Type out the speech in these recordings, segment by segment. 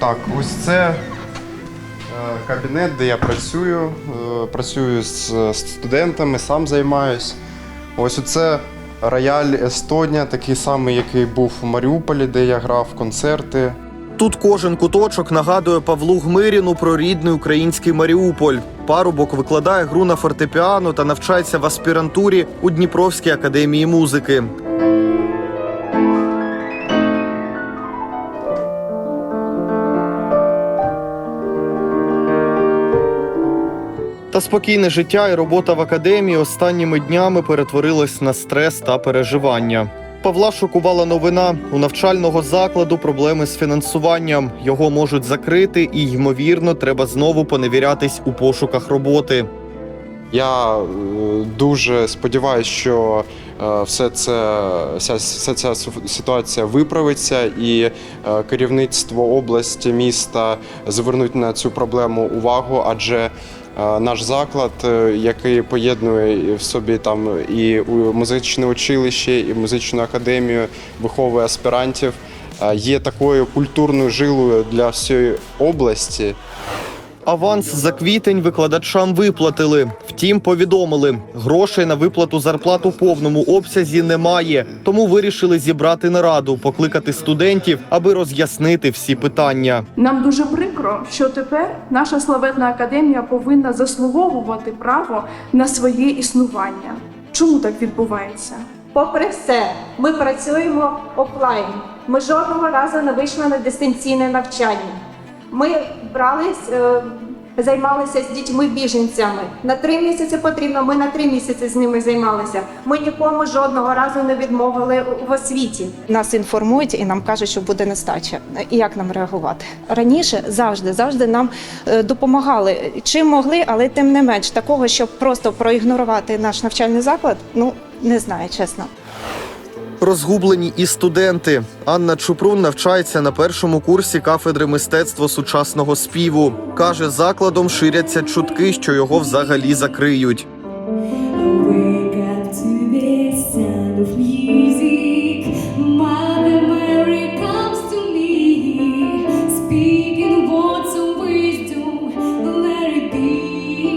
Так, ось це е, кабінет, де я працюю. Е, Працюю з студентами, сам займаюсь. Ось оце рояль Естонія, такий самий, який був у Маріуполі, де я грав концерти. Тут кожен куточок нагадує Павлу Гмиріну про рідний український Маріуполь. Парубок викладає гру на фортепіано та навчається в аспірантурі у Дніпровській академії музики. Та спокійне життя і робота в академії останніми днями перетворилась на стрес та переживання. Павла шокувала новина у навчального закладу проблеми з фінансуванням. Його можуть закрити, і ймовірно, треба знову поневірятись у пошуках роботи. Я е, дуже сподіваюся, що е, все це, вся, вся ця ситуація виправиться, і е, керівництво області, міста звернуть на цю проблему увагу, адже наш заклад, е, який поєднує в собі там і у- музичне училище, і музичну академію, виховує аспірантів, є такою культурною жилою для всієї області. Аванс за квітень викладачам виплатили. Втім, повідомили, грошей на виплату зарплат у повному обсязі немає. Тому вирішили зібрати нараду, покликати студентів, аби роз'яснити всі питання. Нам дуже прикро, що тепер наша славетна академія повинна заслуговувати право на своє існування. Чому так відбувається? Попри все, ми працюємо офлайн. Ми жодного разу не вийшли на дистанційне навчання. Ми брались, е, займалися з дітьми біженцями. На три місяці потрібно. Ми на три місяці з ними займалися. Ми нікому жодного разу не відмовили в освіті. Нас інформують і нам кажуть, що буде нестача. І як нам реагувати? Раніше завжди, завжди нам е, допомагали чим могли, але тим не менш такого, щоб просто проігнорувати наш навчальний заклад, ну не знаю, чесно. Розгублені і студенти. Анна Чупрун навчається на першому курсі кафедри мистецтва сучасного співу. каже, закладом ширяться чутки, що його взагалі закриють.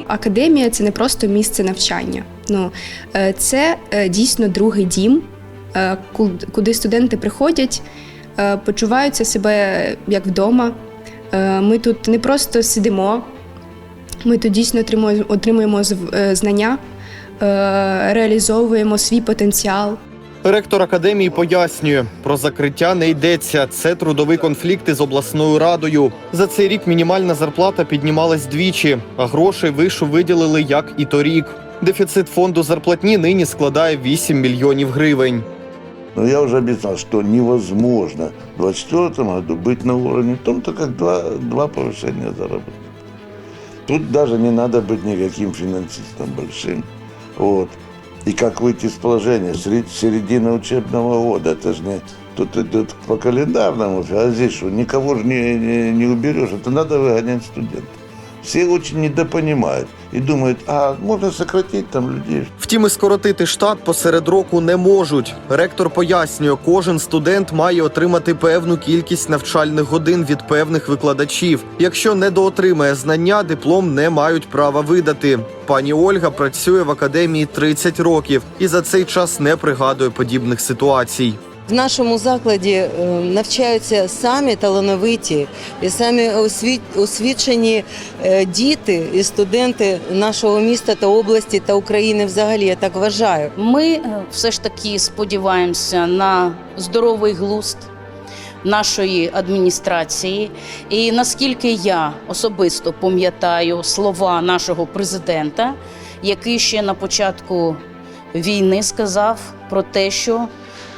Академія це не просто місце навчання. Ну е, це е, дійсно другий дім, куди студенти приходять, е, почуваються себе як вдома. Е, Ми тут не просто сидимо, ми тут дійсно отримуємо, е, знання, е, реалізовуємо свій потенціал. Ректор академії пояснює, про закриття не йдеться. Це трудовий конфлікт із обласною радою. За цей рік мінімальна зарплата піднімалась двічі, а грошей вишу виділили як і торік. Дефіцит фонду зарплатні нині складає 8 мільйонів гривень. Но я уже объяснял, что невозможно в 2024 году быть на уровне том-то, как два, два повышения заработка. Тут даже не надо быть никаким финансистом большим. Вот. И как выйти из положения середина учебного года, это же не тут идет по календарному, а здесь что, никого же не, не, не уберешь, это надо выгонять студентов. Все очень недопонимают и думают, а можно сократить там людей, Втім, і скоротити штат посеред року не можуть. Ректор пояснює, кожен студент має отримати певну кількість навчальних годин від певних викладачів. Якщо не доотримає знання, диплом не мають права видати. Пані Ольга працює в академії 30 років і за цей час не пригадує подібних ситуацій. В нашому закладі е, навчаються самі талановиті і самі освічені е, діти і студенти нашого міста та області та України взагалі. Я так вважаю. Ми е, все ж таки сподіваємося на здоровий глузд нашої адміністрації. І наскільки я особисто пам'ятаю слова нашого президента, який ще на початку війни сказав про те, що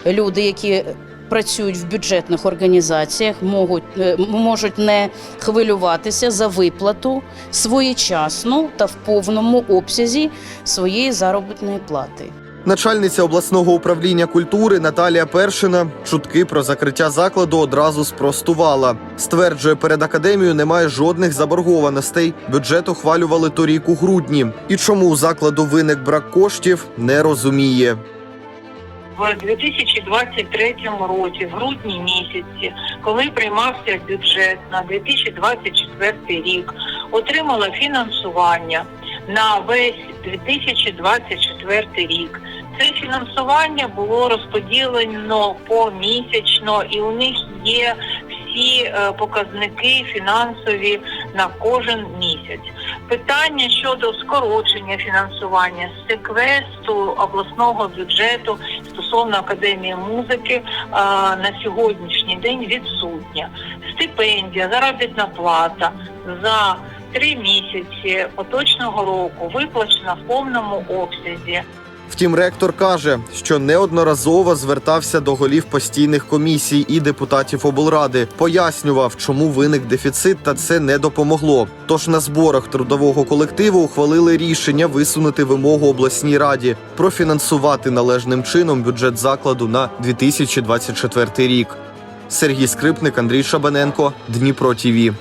люди, які працюють в бюджетних організаціях, можуть, е, можуть не хвилюватися за виплату своєчасну та в повному обсязі своєї заробітної плати. Начальниця обласного управління культури Наталія Першина чутки про закриття закладу одразу спростувала. Стверджує, перед академією немає жодних заборгованостей. Бюджет ухвалювали торік у грудні. І чому у закладу виник брак коштів, не розуміє. В 2023 році, в грудні місяці, коли приймався бюджет на 2024 рік, отримала фінансування на весь 2024 рік. Це фінансування було розподілено помісячно, і у них є всі е, показники фінансові на кожен місяць. Питання щодо скорочення фінансування з секвесту обласного бюджету стосовно академії музики е, на сьогоднішній день відсутня. Стипендія, заробітна плата за три місяці поточного року виплачена в повному обсязі. Втім, ректор каже, що неодноразово звертався до голів постійних комісій і депутатів облради, пояснював, чому виник дефіцит, та це не допомогло. Тож на зборах трудового колективу ухвалили рішення висунути вимогу обласній раді профінансувати належним чином бюджет закладу на 2024 рік. Сергій Скрипник, Андрій Шабаненко, Дніпро ТІВІ.